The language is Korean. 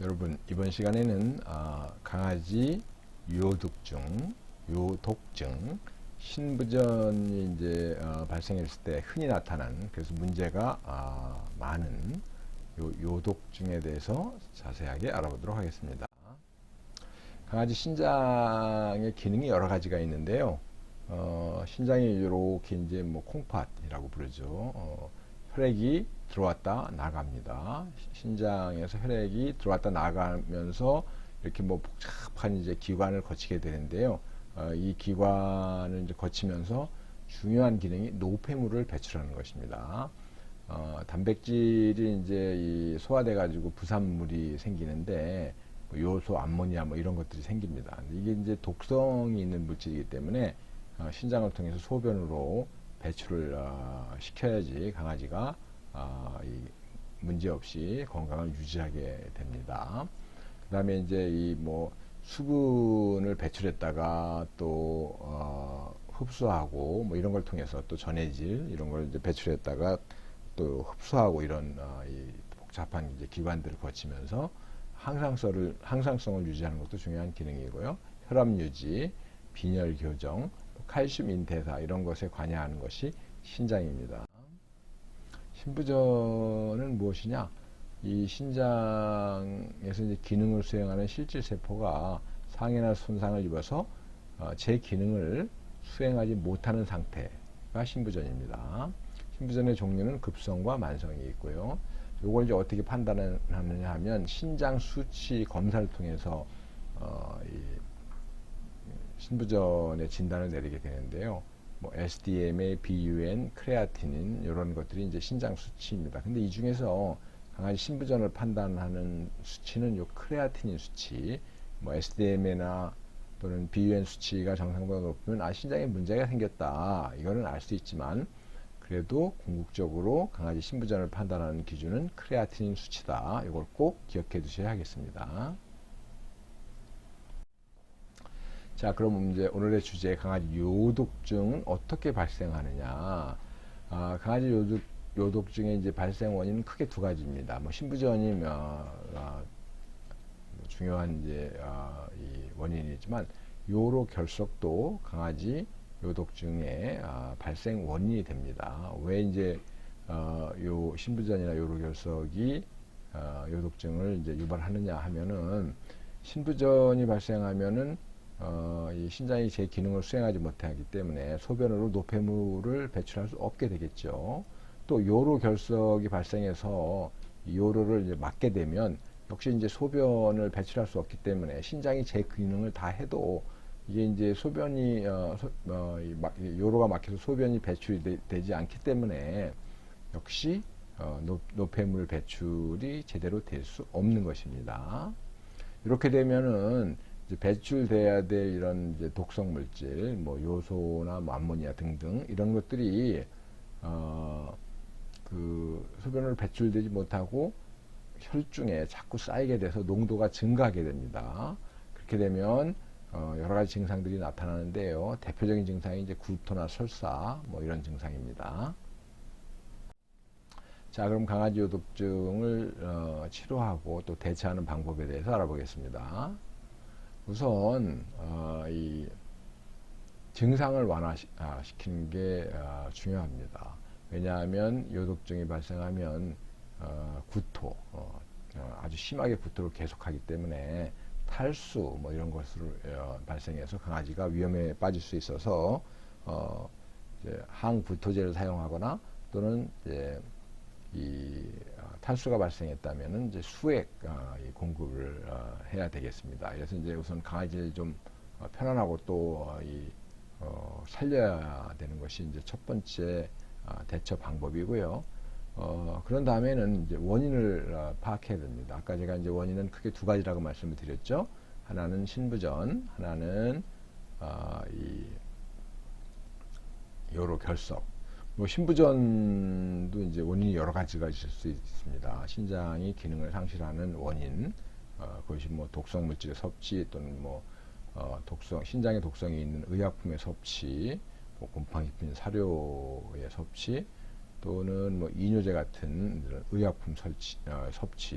여러분 이번 시간에는 아, 강아지 요독증, 요독증, 신부전이 이제 어, 발생했을 때 흔히 나타난 그래서 문제가 아, 많은 요, 요독증에 대해서 자세하게 알아보도록 하겠습니다. 강아지 신장의 기능이 여러 가지가 있는데요. 어, 신장이 이렇게 이제 뭐 콩팥이라고 부르죠. 어, 혈액이 들어왔다 나갑니다. 신장에서 혈액이 들어왔다 나가면서 이렇게 뭐 복잡한 이제 기관을 거치게 되는데요. 어, 이 기관을 이제 거치면서 중요한 기능이 노폐물을 배출하는 것입니다. 어, 단백질이 이제 이 소화돼 가지고 부산물이 생기는데 뭐 요소, 암모니아 뭐 이런 것들이 생깁니다. 이게 이제 독성이 있는 물질이기 때문에 어, 신장을 통해서 소변으로 배출을 어, 시켜야지 강아지가 어, 이 문제 없이 건강을 유지하게 됩니다. 그 다음에 이제 이 뭐 수분을 배출했다가 또 어, 흡수하고 뭐 이런 걸 통해서 또 전해질 이런 걸 이제 배출했다가 또 흡수하고 이런 어, 이 복잡한 이제 기관들을 거치면서 항상성을 항상성을 유지하는 것도 중요한 기능이고요. 혈압 유지, 빈혈 교정, 칼슘 인태사 이런 것에 관여하는 것이 신장입니다. 신부전은 무엇이냐? 이 신장에서 이제 기능을 수행하는 실질 세포가 상해나 손상을 입어서 어, 제 기능을 수행하지 못하는 상태가 신부전입니다. 신부전의 종류는 급성과 만성이 있고요. 이걸 이제 어떻게 판단하느냐 하면 신장 수치 검사를 통해서 어, 이 신부전의 진단을 내리게 되는데요. 뭐 SDMA, BUN, 크레아티닌 이런 것들이 이제 신장 수치입니다. 근데 이 중에서 강아지 신부전을 판단하는 수치는 요 크레아티닌 수치, 뭐 SDMA나 또는 BUN 수치가 정상보다 높으면 아 신장에 문제가 생겼다 이거는 알 수 있지만 그래도 궁극적으로 강아지 신부전을 판단하는 기준은 크레아티닌 수치다. 이걸 꼭 기억해 두셔야 하겠습니다. 자, 그럼 이제 오늘의 주제 강아지 요독증은 어떻게 발생하느냐? 아, 강아지 요독, 요독증의 이제 발생 원인은 크게 두 가지입니다. 뭐 신부전이 어, 어, 중요한 이제 어, 이 원인이지만 요로 결석도 강아지 요독증의 아, 발생 원인이 됩니다. 왜 이제 어, 요 신부전이나 요로 결석이 어, 요독증을 이제 유발하느냐 하면은 신부전이 발생하면은 어, 이 신장이 제 기능을 수행하지 못하기 때문에 소변으로 노폐물을 배출할 수 없게 되겠죠. 또 요로 결석이 발생해서 이 요로를 이제 막게 되면 역시 이제 소변을 배출할 수 없기 때문에 신장이 제 기능을 다 해도 이게 이제 소변이 어, 소, 어, 이 막, 이 요로가 막혀서 소변이 배출이 되, 지 않기 때문에 역시 어, 노, 노폐물 배출이 제대로 될 수 없는 것입니다. 이렇게 되면은 배출돼야 될 이런 독성 물질, 뭐 요소나 뭐 암모니아 등등 이런 것들이 어, 그 소변을 배출되지 못하고 혈중에 자꾸 쌓이게 돼서 농도가 증가하게 됩니다. 그렇게 되면 어, 여러 가지 증상들이 나타나는데요. 대표적인 증상이 이제 구토나 설사 뭐 이런 증상입니다. 자, 그럼 강아지 요독증을 어, 치료하고 또 대처하는 방법에 대해서 알아보겠습니다. 우선 어, 이 증상을 완화시키는 게 어, 중요합니다. 왜냐하면 요독증이 발생하면 어, 구토, 어, 어, 아주 심하게 구토를 계속하기 때문에 탈수 뭐 이런 것으로 어, 발생해서 강아지가 위험에 빠질 수 있어서 어, 항구토제를 사용하거나 또는 이제 이 어, 탈수가 발생했다면은 이제 수액 어, 이 공급을 어, 해야 되겠습니다. 그래서 이제 우선 강아지를 좀 어, 편안하고 또 어, 이, 어, 살려야 되는 것이 이제 첫 번째 어, 대처 방법이고요. 어, 그런 다음에는 이제 원인을 어, 파악해야 됩니다. 아까 제가 이제 원인은 크게 두 가지라고 말씀을 드렸죠. 하나는 신부전, 하나는 어, 이 요로 결석. 뭐 신부전 도 이제 원인이 여러 가지가 있을 수 있습니다. 신장이 기능을 상실하는 원인, 어, 그것이 뭐 독성 물질의 섭취 또는 뭐 어, 독성 신장에 독성이 있는 의약품의 섭취, 뭐 곰팡이 핀 사료의 섭취, 또는 뭐 이뇨제 같은 의약품 설치, 어, 섭취